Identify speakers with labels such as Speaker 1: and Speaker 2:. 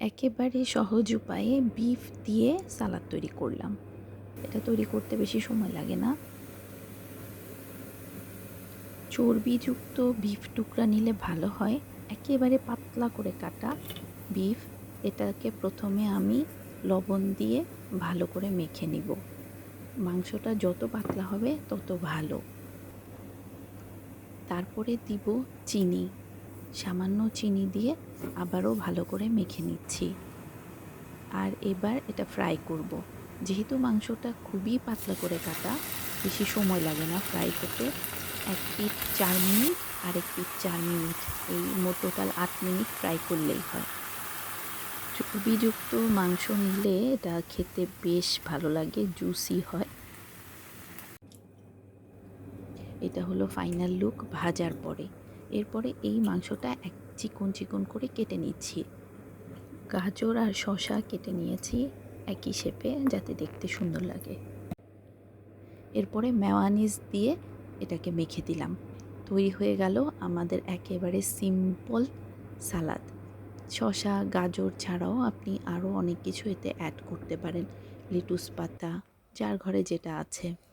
Speaker 1: একেবারে সহজ উপায়ে বিফ দিয়ে সালাদ তৈরি করলাম। এটা তৈরি করতে বেশি সময় লাগে না। চর্বিযুক্ত বিফ টুকরা নিলে ভালো হয়। একেবারে পাতলা করে কাটা বিফ এটাকে প্রথমে আমি লবণ দিয়ে ভালো করে মেখে নিব। মাংসটা যত পাতলা হবে তত ভালো। তারপরে দিব চিনি। সামান্য চিনি দিয়ে আবারও ভালো করে মেখে নিচ্ছি। আর এবার এটা ফ্রাই করব। যেহেতু মাংসটা খুবই পাতলা করে কাটা, বেশি সময় লাগে না ফ্রাই করতে। এক পিঠ চার মিনিট আর এক পিঠ চার মিনিট, এই মোট আট মিনিট ফ্রাই করলেই হয়। চর্বিযুক্ত মাংস নিলে এটা খেতে বেশ ভালো লাগে জুসি হয়। এটা হলো ফাইনাল লুক ভাজার পরে। এরপরে এই মাংসটা এক চিকন চিকন করে কেটে নিচ্ছি। গাজর আর শশা কেটে নিয়েছি একই শেপে যাতে দেখতে সুন্দর লাগে। এরপরে মেওয়ানিজ দিয়ে এটাকে মেখে দিলাম। তৈরি হয়ে গেল আমাদের একেবারে সিম্পল সালাদ শশা গাজর ছাড়াও আপনি আরও অনেক কিছু এতে অ্যাড করতে পারেন। লিটুস পাতা, যার ঘরে যেটা আছে।